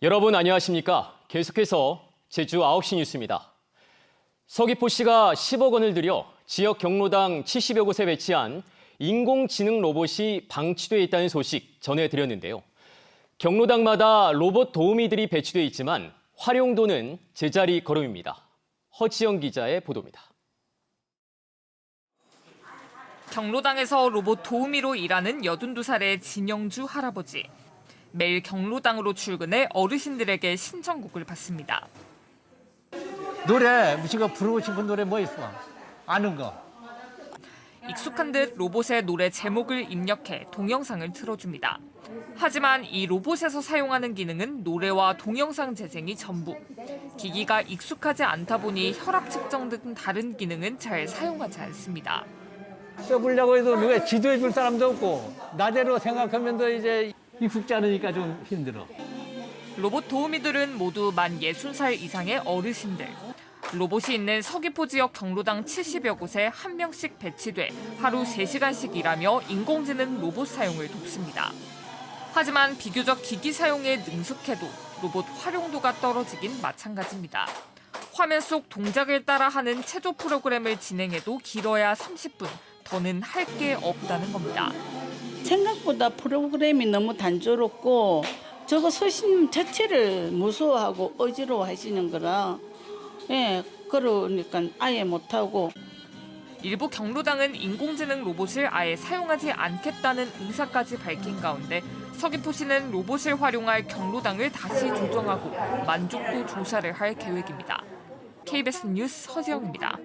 여러분 안녕하십니까? 계속해서 제주 9시 뉴스입니다. 서귀포시가 10억 원을 들여 지역 경로당 70여 곳에 배치한 인공지능 로봇이 방치돼 있다는 소식 전해드렸는데요. 경로당마다 로봇 도우미들이 배치돼 있지만 활용도는 제자리 걸음입니다. 허지영 기자의 보도입니다. 경로당에서 로봇 도우미로 일하는 82살의 진영주 할아버지. 매일 경로당으로 출근해 어르신들에게 신청곡을 받습니다. 노래 무시가 부르고 싶은 노래 뭐 있어? 아는 거. 익숙한 듯 로봇의 노래 제목을 입력해 동영상을 틀어줍니다. 하지만 이 로봇에서 사용하는 기능은 노래와 동영상 재생이 전부. 기기가 익숙하지 않다 보니 혈압 측정 등 다른 기능은 잘 사용하지 않습니다. 써보려고 해도 누가 지도해 줄 사람도 없고 나대로 생각하면 더 이제 익숙지 않으니까 좀 힘들어. 로봇 도우미들은 모두 만 60살 이상의 어르신들. 로봇이 있는 서귀포 지역 경로당 70여 곳에 한 명씩 배치돼 하루 3시간씩 일하며 인공지능 로봇 사용을 돕습니다. 하지만 비교적 기기 사용에 능숙해도 로봇 활용도가 떨어지긴 마찬가지입니다. 화면 속 동작을 따라 하는 체조 프로그램을 진행해도 길어야 30분, 더는 할 게 없다는 겁니다. 생각보다 프로그램이 너무 단조롭고 저거 서신 자체를 무서워하고 어지러워 하시는 거라 예 그러니까 아예 못하고 일부 경로당은 인공지능 로봇을 아예 사용하지 않겠다는 의사까지 밝힌 가운데 서귀포시는 로봇을 활용할 경로당을 다시 조정하고 만족도 조사를 할 계획입니다. KBS 뉴스 서지영입니다.